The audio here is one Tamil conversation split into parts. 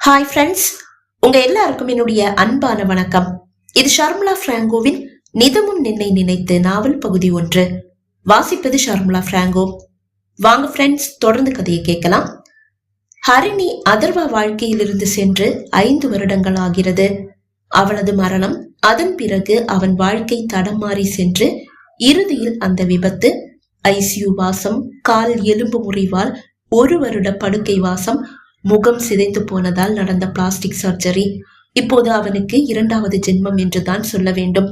ஹாய் ஃப்ரெண்ட்ஸ் உங்க எல்லாருக்கும் என்னுடைய அன்பான வணக்கம். இது ஷர்முலா பிராங்கோவின் நிதமும் நின்னை நினைத்து நாவல் பகுதி ஒன்று. வாசிப்பது ஷர்முலா பிராங்கோ. வாங்க ஃப்ரெண்ட்ஸ் தொடர்ந்து கதையை கேட்கலாம். ஹரிணி அதர்வா வாழ்க்கையிலிருந்து சென்று ஐந்து வருடங்கள் ஆகிறது. அவளது மரணம் அதன் பிறகு அவன் வாழ்க்கை தடம் மாறி சென்று இறுதியில் அந்த விபத்து ஐசியு வாசம் கால் எலும்பு முறிவால் ஒரு வருட படுக்கை வாசம் முகம் சிதைந்து போனதால் நடந்த பிளாஸ்டிக் சர்ஜரி. இப்போது அவனுக்கு இரண்டாவது ஜென்மம் என்றுதான் சொல்ல வேண்டும்.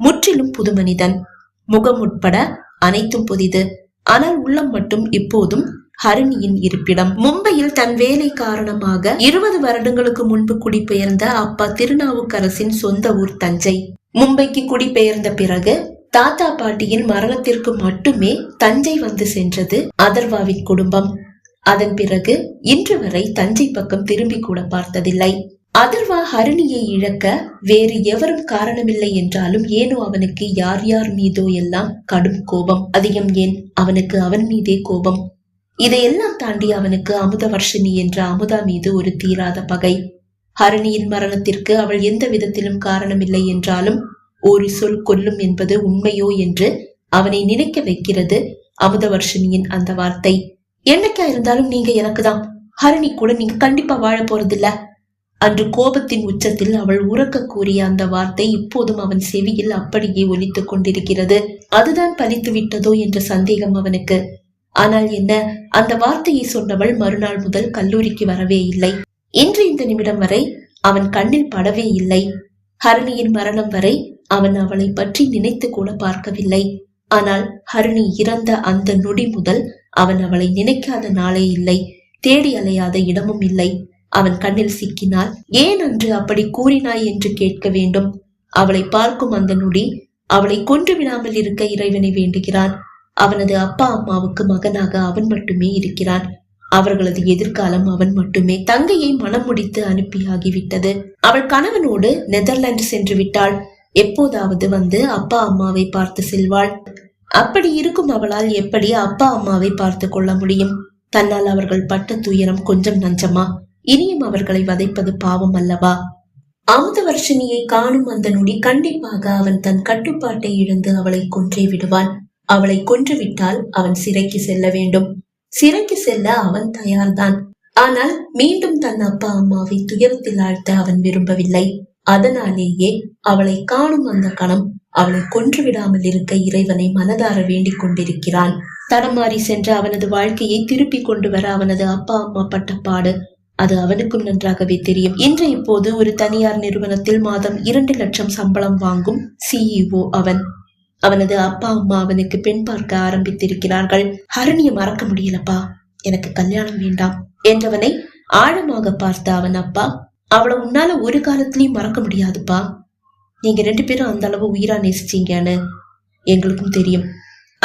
முற்றிலும் புது மனிதன் முகம் உட்பட அனைத்தும் புதிது. ஆனால் உள்ளம் மட்டும் இப்போதும் ஹரிணியின் இருப்பிடம். மும்பையில் தன் வேலை காரணமாக இருபது வருடங்களுக்கு முன்பு குடிபெயர்ந்த அப்பா திருநாவுக்கரசின் சொந்த ஊர் தஞ்சை. மும்பைக்கு குடிபெயர்ந்த பிறகு தாத்தா பாட்டியின் மரணத்திற்கு மட்டுமே தஞ்சை வந்து சென்றது அதர்வாவின் குடும்பம். அதன் பிறகு இன்று வரை தஞ்சை பக்கம் திரும்பி கூட பார்த்ததில்லை. அதர்வா ஹரிணியை இழக்க வேறு எவரும் காரணமில்லை என்றாலும் ஏனோ அவனுக்கு யார் யார் மீதோ எல்லாம் கடும் கோபம். அதிகம் ஏன்? அவனுக்கு அவன் மீதே கோபம். இதையெல்லாம் தாண்டி அவனுக்கு அமுத வர்ஷினி என்ற அமுதா மீது ஒரு தீராத பகை. ஹரிணியின் மரணத்திற்கு அவள் எந்த விதத்திலும் காரணமில்லை என்றாலும் ஒரு சொல் கொல்லும் என்பது உண்மையோ என்று அவனை நினைக்க வைக்கிறது அமுதவர்ஷினியின் அந்த வார்த்தை. என்னைக்கா இருந்தாலும் நீங்க எனக்கு தான் ஹரிணி கூட நீங்க கண்டிப்பா வாழ போறதில்ல. அன்று கோபத்தின் உச்சத்தில் அவள் உறக்க கூறிய அந்த வார்த்தை இப்போதும் அவன் செவியில் அப்படியே ஒலித்துக் கொண்டிருக்கிறது. அதுதான் பலித்து விட்டதோ என்ற சந்தேகம் அவனுக்கு. ஆனால் என்ன அந்த வார்த்தையை சொன்னவள் மறுநாள் முதல் கல்லூரிக்கு வரவே இல்லை. இன்று இந்த நிமிடம் வரை அவன் கண்ணில் படவே இல்லை. ஹரிணியின் மரணம் வரை அவன் அவளை பற்றி நினைத்து கூட பார்க்கவில்லை. ஆனால் ஹரிணி இறந்த அந்த நொடி முதல் அவன் அவளை நினைக்காத நாளே இல்லை தேடி அலையாத இடமும் இல்லை. அவன் கண்ணில் சிக்கினால் ஏன் அன்று அப்படி கூறினாய்? என்று கேட்க வேண்டும். அவளை பார்க்கும் அந்த நொடி அவளை கொன்று விடாமல் இருக்க இறைவனை வேண்டுகிறான். அவனது அப்பா அம்மாவுக்கு மகனாக அவன் மட்டுமே இருக்கிறான். அவர்களது எதிர்காலம் அவன் மட்டுமே. தங்கையை மனம் முடித்து அனுப்பியாகிவிட்டது. அவள் கணவனோடு நெதர்லாந்து சென்று விட்டாள். எப்போதாவது வந்து அப்பா அம்மாவை பார்த்து செல்வாள். அப்படி இருக்கும் அவளால் எப்படி அப்பா அம்மாவை பார்த்து கொள்ள முடியும்? தன்னால் அவர்கள் பட்ட துயரம் கொஞ்சம் நஞ்சமா? இனியும் அவர்களை வதைப்பது பாவம் அல்லவா? அமுதவர்ஷினியை காணும் அந்த நொடி கண்டிப்பாக அவன் தன் கட்டுப்பாட்டை இழந்து அவளை கொன்றே விடுவான். அவளை கொன்றுவிட்டால் அவன் சிறைக்கு செல்ல வேண்டும். சிறைக்கு செல்ல அவன் தயார்தான். ஆனால் மீண்டும் தன் அப்பா அம்மாவை துயரத்தில் ஆழ்த்த அவன் விரும்பவில்லை. அதனாலேயே அவளை காணும் அந்த கணம் அவளை கொன்று விடாமல் இருக்க இறைவனை மனதார வேண்டிக் கொண்டிருக்கிறான். தடமாறி சென்ற அவனது வாழ்க்கையை திருப்பி கொண்டு வர அவனது அப்பா அம்மா பட்ட பாடு அது அவனுக்கும் நன்றாகவே தெரியும். இன்று இப்போது ஒரு தனியார் நிறுவனத்தில் மாதம் இரண்டு லட்சம் சம்பளம் வாங்கும் சிஇஓ அவன். அவனது அப்பா அம்மா அவனுக்கு பெண் பார்க்க ஆரம்பித்திருக்கிறார்கள். ஹரணியை மறக்க முடியலப்பா. எனக்கு கல்யாணம் வேண்டாம் என்றவனை ஆழமாக பார்த்த அவன் அப்பா அவளை உன்னால ஒரு காலத்திலயும் மறக்க முடியாதுப்பா. நீங்க ரெண்டு பேரும் அந்த அளவு உயிரா நேசிச்சீங்கன்னு எங்களுக்கும் தெரியும்.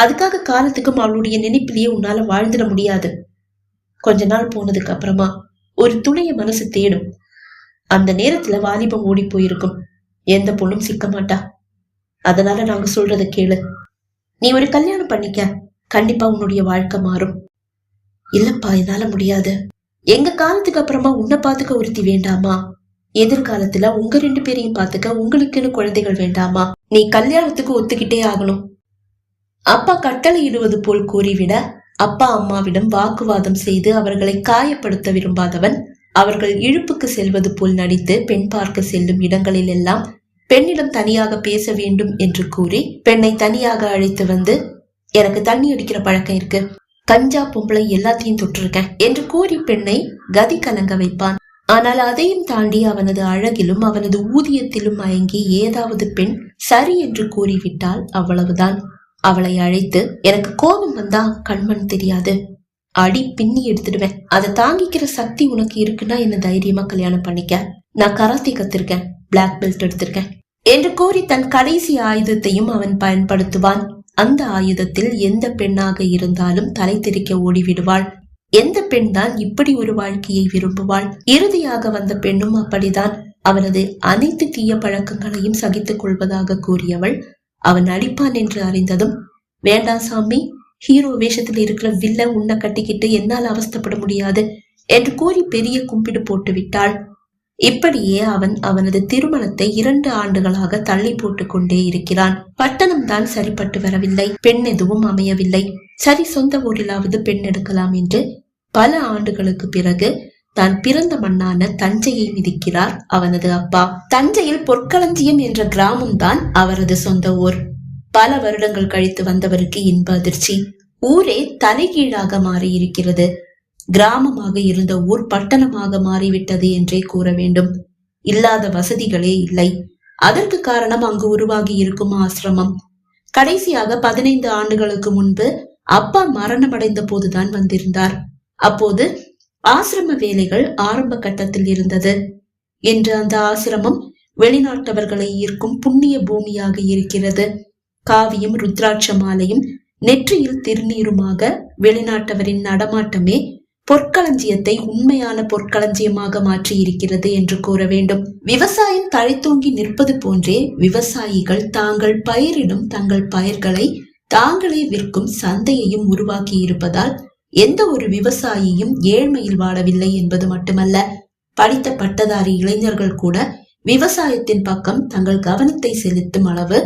அதுக்காக காலத்துக்கும் அவளுடைய நினைப்பிலேயே உன்னால வாழ்ந்துட முடியாது. கொஞ்ச நாள் போனதுக்கு அப்புறமா ஒரு துணைய மனசு தேடும். அந்த நேரத்துல வாலிபம் ஓடி போயிருக்கும். எந்த பொண்ணும் சிக்க மாட்டா. அதனால நாங்க சொல்றத கேளு. நீ ஒரு கல்யாணம் பண்ணிக்க. கண்டிப்பா உன்னுடைய வாழ்க்கை மாறும். இல்லப்பா என்னால முடியாது. எங்க காலத்துக்கு அப்புறமா உன்னை பாத்துக்க ஒருத்தி வேண்டாமா? எதிர்காலத்துல உங்க ரெண்டு பேரையும் பாத்துக்க உங்களுக்குன்னு குழந்தைகள் வேண்டாமா? நீ கல்யாணத்துக்கு ஒத்துக்கிட்டே ஆகணும். அப்பா கட்டளை இடுவது போல் கூறிவிட அப்பா அம்மாவிடம் வாக்குவாதம் செய்து அவர்களை காயப்படுத்த விரும்பாதவன் அவர்கள் இழுப்புக்கு செல்வது போல் நடித்து பெண் பார்க்க செல்லும் இடங்களில் எல்லாம் பெண்ணிடம் தனியாக பேச வேண்டும் என்று கூறி பெண்ணை தனியாக அழைத்து வந்து எனக்கு தண்ணி அடிக்கிற பழக்கம் இருக்கு. கஞ்சா பொம்பளை எல்லாத்தையும் தொட்டிருக்கேன் என்று கூறி பெண்ணை கதி கலங்க வைப்பான். ஆனால் அதையும் தாண்டி அவனது அழகிலும் அவனது ஊதியத்திலும் மயங்கி ஏதாவது பெண் சரி என்று கூறிவிட்டால் அவ்வளவுதான். அவளை அழைத்து எனக்கு கோபம் வந்தா கண்மண் தெரியாது. அடி பின்னி எடுத்துடுவேன். அதை தாங்கிக்கிற சக்தி உனக்கு இருக்குன்னா என்ன தைரியமா கல்யாணம் பண்ணிக்க? நான் கராத்தே கத்திருக்கேன். பிளாக் பெல்ட் எடுத்திருக்கேன். என்று கூறி தன் கடைசி ஆயுதத்தையும் அவன் பயன்படுத்துவான். அந்த ஆயுதத்தில் எந்த பெண்ணாக இருந்தாலும் தலை தெறிக்க ஓடிவிடுவாள். எந்த பெண் தான் இப்படி ஒரு வாழ்க்கையை விரும்புவாள்? இறுதியாக வந்த பெண்ணும் அப்படிதான் அவனது அனைத்து தீய பழக்கங்களையும் சகித்துக் கொள்வதாக கூறியவள் அவன் அடிப்பான் என்று அறிந்ததும் வேண்டாம் சாமி ஹீரோ வேஷத்தில் இருக்கிற வில்ல உன்னை கட்டிக்கிட்டு என்னால் அவஸ்தப்பட முடியாது என்று கூறி பெரிய கும்பிடு போட்டு விட்டாள் இப்படியே அவன் அவனது திருமணத்தை இரண்டு ஆண்டுகளாக தள்ளி போட்டுக் கொண்டே இருக்கிறான். பட்டணம் தான் சரிப்பட்டு வரவில்லை. பெண் எதுவும் அமையவில்லை. சரி சொந்த ஊரிலாவது பெண் எடுக்கலாம் என்று பல ஆண்டுகளுக்கு பிறகு தான் பிறந்த மண்ணான தஞ்சையை மிதிக்கிறார் அவனது அப்பா. தஞ்சையில் பொற்களஞ்சியம் என்ற கிராமம் தான் அவரது சொந்த ஊர். பல வருடங்கள் கழித்து வந்தவருக்கு இன்ப அதிர்ச்சி. ஊரே தலைகீழாக மாறி இருக்கிறது கிராமமாக இருந்த ஊர் பட்டணமாக மாறிவிட்டது என்றே கூற வேண்டும். இல்லாத வசதிகளே இல்லை. அதற்கு காரணம் அங்கு உருவாகி இருக்கும் ஆசிரமம். கடைசியாக பதினைந்து ஆண்டுகளுக்கு முன்பு அப்பா மரணமடைந்த போதுதான் வந்திருந்தார். அப்போது ஆசிரம வேலைகள் ஆரம்ப கட்டத்தில் இருந்தது இன்று அந்த ஆசிரமம் வெளிநாட்டவர்களை ஈர்க்கும் புண்ணிய பூமியாக இருக்கிறது. காவியும் ருத்ராட்ச மாலையும் நெற்றியில் திருநீருமாக வெளிநாட்டவரின் நடமாட்டமே பொற்களஞ்சியத்தை உண்மையான பொற்களஞ்சியமாக மாற்றி இருக்கிறது என்று கூற வேண்டும். விவசாயம் தழைத்தோங்கி நிற்பது போன்றே விவசாயிகள் தாங்கள் பயிரிடும் தங்கள் பயிர்களை தாங்களே விற்கும் சந்தையையும் உருவாக்கி இருப்பதால் எந்த ஒரு விவசாயியும் ஏழ்மையில் வாழவில்லை என்பது மட்டுமல்ல படித்த பட்டதாரி இளைஞர்கள் கூட விவசாயத்தின் பக்கம் தங்கள் கவனத்தை செலுத்தும் அளவு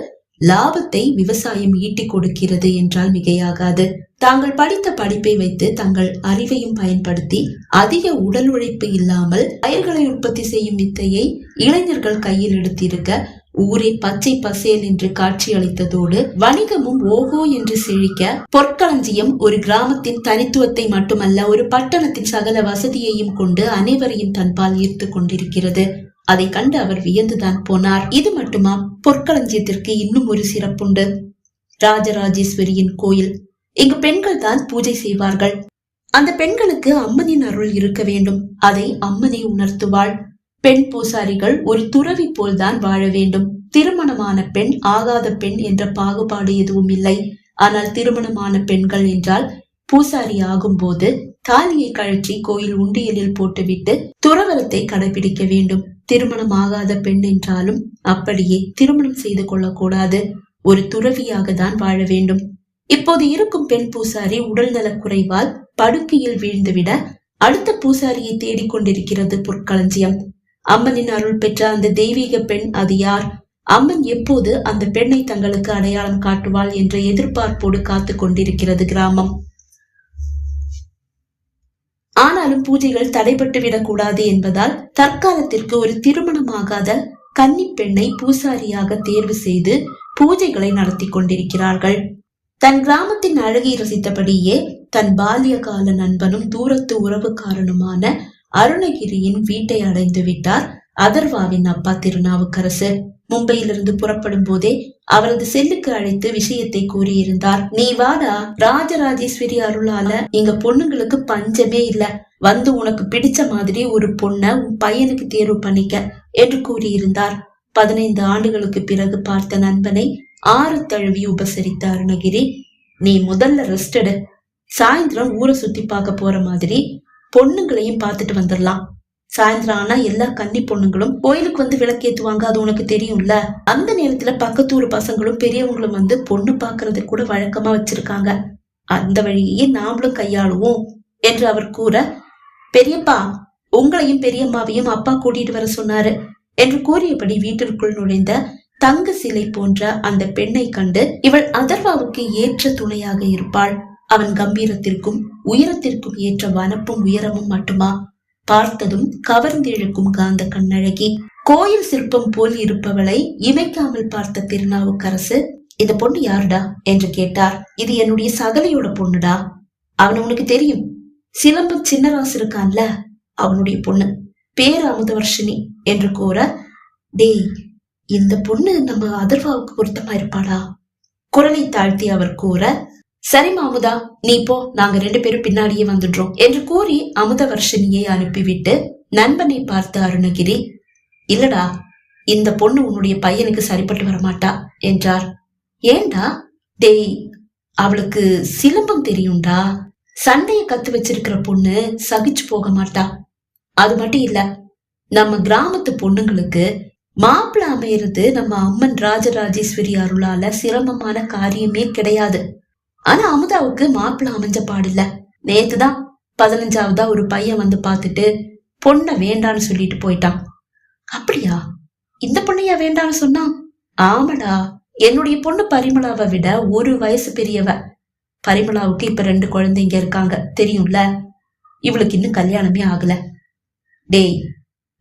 லாபத்தை விவசாயம் ஈட்டிக் கொடுக்கிறது என்றால் மிகையாகாது. தாங்கள் படித்த படிப்பை வைத்து தங்கள் அறிவையும் பயன்படுத்தி அதிக உடல் உழைப்பு இல்லாமல் பயிர்களை உற்பத்தி செய்யும் வித்தையை இளைஞர்கள் கையில் எடுத்திருக்க ஊரே பச்சை பசேல் என்று காட்சி அளித்ததோடு வணிகமும் ஓஹோ என்று செழிக்க பொற்களஞ்சியம் ஒரு கிராமத்தின் தனித்துவத்தை மட்டுமல்ல ஒரு பட்டணத்தின் சகல வசதியையும் கொண்டு அனைவரையும் தன்பால் ஈர்த்து கொண்டிருக்கிறது. அதை கண்டு அவர் வியந்துதான் போனார். இது மட்டுமா? பொற்களஞ்சியத்திற்கு இன்னும் ஒரு சிறப்புண்டு. ராஜராஜேஸ்வரியின் கோயில். இங்கு பெண்கள் தான் பூஜை செய்வார்கள். அந்த பெண்களுக்கு அம்மனின் அருள் இருக்க வேண்டும். அதை அம்மனை உணர்த்துவாள். பெண் பூசாரிகள் ஒரு துறவி போல்தான் வாழ வேண்டும். திருமணமான பெண் ஆகாத பெண் என்ற பாகுபாடு எதுவும் இல்லை. ஆனால் திருமணமான பெண்கள் என்றால் பூசாரி ஆகும் போது தாலியை கழற்றி கோயில் உண்டியலில் போட்டுவிட்டு துறவரத்தை கடைபிடிக்க வேண்டும். திருமணம் ஆகாத பெண் என்றாலும் அப்படியே திருமணம் செய்து கொள்ளக்கூடாது. ஒரு துறவியாக தான் வாழ வேண்டும். இப்போது இருக்கும் பெண் பூசாரி உடல் நலக் குறைவால் படுக்கையில் வீழ்ந்துவிட அடுத்த பூசாரியை தேடிக்கொண்டிருக்கிறது பொற்களஞ்சியம். அம்மனின் அருள் பெற்ற அந்த தெய்வீக பெண் அது யார்? அம்மன் எப்போது அந்த பெண்ணை தங்களுக்கு அடையாளம் காட்டுவாள் என்ற எதிர்பார்ப்போடு காத்து கொண்டிருக்கிறது கிராமம். ஆனாலும் பூஜைகள் தடைபட்டு விடக்கூடாது என்பதால் தற்காலத்திற்கு ஒரு திருமணமாகாத கன்னி பெண்ணை பூசாரியாக தேர்வு செய்து பூஜைகளை நடத்தி கொண்டிருக்கிறார்கள். தன் கிராமத்தின் அழகை ரசித்தபடியே தன் பால்ய கால நண்பனும் தூரத்து உறவுக்காரனுமான அருணகிரியின் வீட்டை அடைந்து விட்டார் அதர்வாவின் அப்பா திருநாவுக்கரசு மும்பையிலிருந்து புறப்படும் போதே அவரது செல்லுக்கு அழைத்து விஷயத்தை கூறியிருந்தார். நீ வாடா ராஜராஜேஸ்வரி அருளால எங்க பொண்ணுங்களுக்கு பஞ்சமே இல்ல. வந்து உனக்கு பிடிச்ச மாதிரி ஒரு பொண்ண உன் பையனுக்கு தேர்வு பண்ணிக்க என்று கூறியிருந்தார். பதினைந்து ஆண்டுகளுக்கு பிறகு பார்த்த நண்பனை ஆறு தழுவி உபசரித்த அருணகிரி நீ முதல்ல ரெஸ்ட் எடு. சாயந்தரம் ஊரை சுத்தி பார்க்க போற மாதிரி பொண்ணுங்களையும் பார்த்துட்டு வந்துடலாம். சாயந்தரம் ஆனா எல்லா கன்னி பொண்ணுங்களும் கோயிலுக்கு வந்து விளக்கேத்துவாங்க அது உனக்கு தெரியும்ல. அந்த நேரத்துல பக்கத்தூர் பசங்களும் பெரியவங்களும் வந்து பொண்ணு பாக்குறது கூட வழக்கமா வச்சிருக்காங்க. அந்த வழியே நாமளும் கையாளுவோம் என்று அவர் கூற பெரியப்பா உங்களையும் பெரியம்மாவையும் அப்பா கூட்டிட்டு வர சொன்னாரு என்று கூறியபடி வீட்டிற்குள் நுழைந்த தங்க சிலை போன்ற அந்த பெண்ணை கண்டு இவள் அதர்வாவுக்கு ஏற்ற துணையாக இருப்பாள். அவன் கம்பீரத்திற்கும் உயரத்திற்கும் ஏற்ற வனப்பும் உயரமும் மட்டுமா? பார்த்ததும் கவர்ந்திழுக்கும் காந்த கண்ணழகி கோயில் சிற்பம் போல் இருப்பவளை இமைக்காமல் பார்த்த திருநாவுக்கரசு இந்த பொண்ணு யாருடா? என்று கேட்டார். இது என்னுடைய சகலையோட பொண்ணுடா. அவன் உனக்கு தெரியும். சிலம்பம் சின்னராசு இருக்கான்ல அவனுடைய பொண்ணு. பேர் அமுதவர்ஷினி என்று கூற டேய் இந்த பொண்ணு நம்ம அதர்வாவுக்கு பொருத்தமா இருப்பாளா? குரலை தாழ்த்தி அவர் கூற சரி மாமுதா நீ போ நாங்க ரெண்டு பேரும் பின்னாடியே வந்துடுறோம் என்று கூறி அமுதவர்ஷினியை அனுப்பிவிட்டு நண்பனை பார்த்த அருணகிரி இல்லடா இந்த பொண்ணு உன்னுடைய பையனுக்கு சரிப்பட்டு வரமாட்டா என்றார். ஏண்டா? டேய் அவளுக்கு சிலம்பம் தெரியும்டா. சண்டைய கத்து வச்சிருக்கிற பொண்ணு சகிச்சு போக மாட்டா. அது மட்டும் இல்ல நம்ம கிராமத்து பொண்ணுங்களுக்கு மாப்பிள்ள அமையிறது நம்ம அம்மன் ராஜராஜேஸ்வரி அருளால சிரமமான காரியமே கிடையாது. ஆனா அமுதாவுக்கு மாப்பிள்ள அமைஞ்ச பாடில்ல. நேத்துதான் பதினஞ்சாவதா ஒரு பையன் வந்து பார்த்துட்டு பொண்ணை வேண்டான்னு சொல்லிட்டு போயிட்டான். அப்படியா? இந்த பொண்ணையா வேண்டான்னு சொன்னா? ஆமாடா. என்னுடைய பொண்ணு பரிமளாவை விட ஒரு வயசு பெரியவ. பரிமளாவுக்கு இப்ப ரெண்டு குழந்தைங்க இருக்காங்க. தெரியும்ல? இவளுக்கு இன்னும் கல்யாணமே ஆகல. டேய்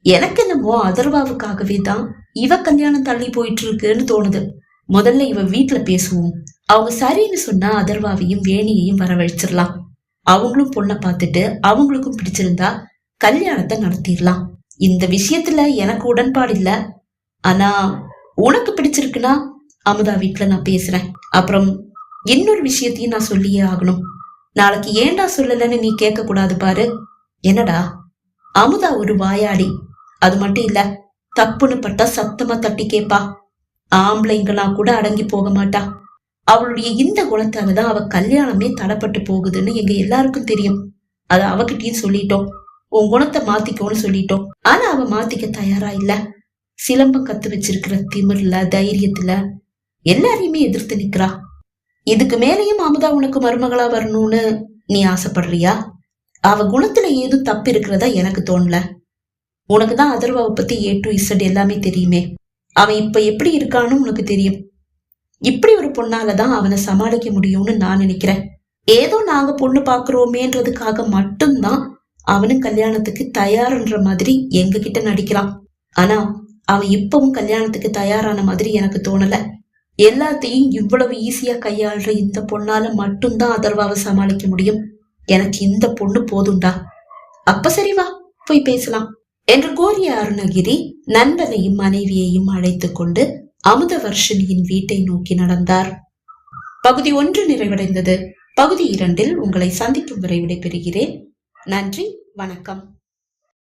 எனக்கு என்னமோ அதர்வாவுக்காகவே தான் இவ கல்யாணம் தள்ளி போயிட்டு இருக்குன்னு தோணுது. முதல்ல இவ வீட்டுல பேசுவோம். அவங்க சரின்னு சொன்னா அதர்வாவையும் வேணியையும் வரவழைச்சிடலாம். அவங்களும் பொண்ணை பார்த்துட்டு அவங்களுக்கும் பிடிச்சிருந்தா கல்யாணத்தை நடத்திடலாம். இந்த விஷயத்துல எனக்கு உடன்பாடு இல்ல. ஆனா உனக்கு பிடிச்சிருக்குன்னா அமுதா வீட்ல நான் பேசுறேன். அப்புறம் இன்னொரு விஷயத்தையும் நான் சொல்லியே ஆகணும். நாளைக்கு ஏன்டா சொல்லலன்னு நீ கேட்க கூடாது பாரு. என்னடா? அமுதா ஒரு வாயாடி. அது மட்டும் இல்ல தப்புன்னு பட்டா சத்தமா தட்டி கேப்பா. ஆம்பளைங்களா கூட அடங்கி போக மாட்டா. அவளுடைய இந்த குணத்தால தான் அவ கல்யாணமே தடப்பட்டு போகுதுன்னு எங்க எல்லாருக்கும் தெரியும். அத அவகிட்டயும் சொல்லிட்டோம். உன் குணத்தை மாத்திக்கோன்னு சொல்லிட்டோம். ஆனா அவ மாத்திக்க தயாரா இல்ல. சிலம்பம் கத்து வச்சிருக்கிற திமிர்ல தைரியத்துல எல்லாரையுமே எதிர்த்து நிக்கிறா. இதுக்கு மேலேயும் அமுதா உனக்கு மருமகளா வரணும்னு நீ ஆசைப்படுறியா? அவ குணத்துல ஏதும் தப்பு இருக்கிறதா எனக்கு தோணல. உனக்கு தான் அதர்வாவை பத்தி ஏ டு இசட் எல்லாமே தெரியுமே. அவன் இப்ப எப்படி இருக்கான்னு உனக்கு தெரியும். இப்படி ஒரு பொண்ணால தான் அவனை சமாளிக்க முடியும்னு நான் நினைக்கிறேன். ஏதோ நாங்க பொண்ணு பாக்குறோமேன்றதுக்காக மட்டும்தான் அவனும் கல்யாணத்துக்கு தயார்ன்ற மாதிரி எங்க கிட்ட நடிக்கிறான். ஆனா அவன் இப்பவும் கல்யாணத்துக்கு தயாரான மாதிரி எனக்கு தோணல. எல்லாத்தையும் இவ்வளவு ஈஸியா கையாளுற இந்த பொண்ணால மட்டும்தான் அதர்வாவை சமாளிக்க முடியும். எனக்கு இந்த பொண்ணு போதுண்டா. அப்ப சரி வா போய் பேசலாம். என்று கோரிய அருணகிரி நண்பனையும் மனைவியையும் அழைத்து கொண்டு அமுதவர்ஷினியின் வீட்டை நோக்கி நடந்தார். பகுதி ஒன்று நிறைவடைந்தது. பகுதி இரண்டில் உங்களை சந்திக்கும் வரை விடைபெறுகிறேன். நன்றி. வணக்கம்.